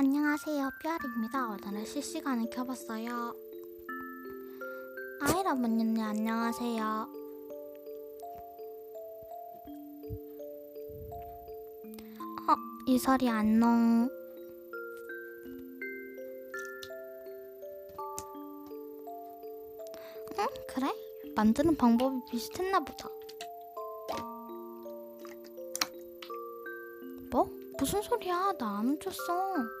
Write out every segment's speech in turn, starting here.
안녕하세요, 뼈아리입니다. 오늘은 실시간을 켜봤어요. 아 여러분님, 안녕하세요. 어, 이설이 안녕. 응, 그래? 만드는 방법이 비슷했나 보다. 뭐? 무슨 소리야? 나 안 훔쳤어.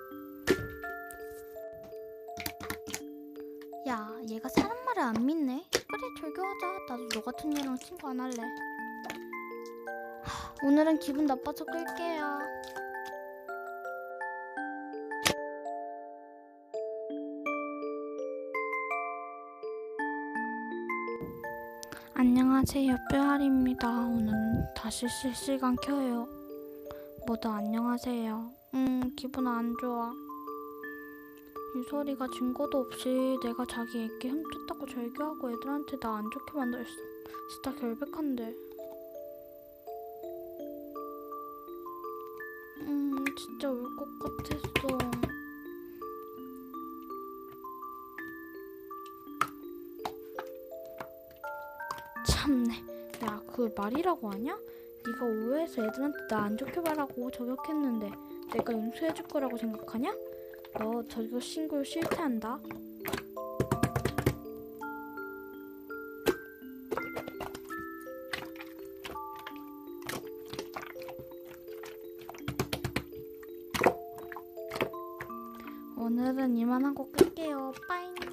얘가 사람 말을 안 믿네. 그래, 절교하자. 나도 너 같은 애랑 친구 안 할래. 하, 오늘은 기분 나빠서 끌게요. 안녕하세요, 뼈아리입니다. 오늘은 다시 실시간 켜요. 모두 안녕하세요. 음, 기분 안 좋아. 유설이가 증거도 없이 내가 자기 애기 훔쳤다고 절교하고 애들한테 나 안 좋게 만들었어. 진짜 결백한데. 음, 진짜 울 것 같았어. 참네. 야, 그걸 말이라고 하냐? 네가 오해해서 애들한테 나 안 좋게 말하고 저격했는데 내가 용서해줄 거라고 생각하냐? 너 저격 신고 실패한다. 오늘은 이만 하고 끌게요. 빠잉.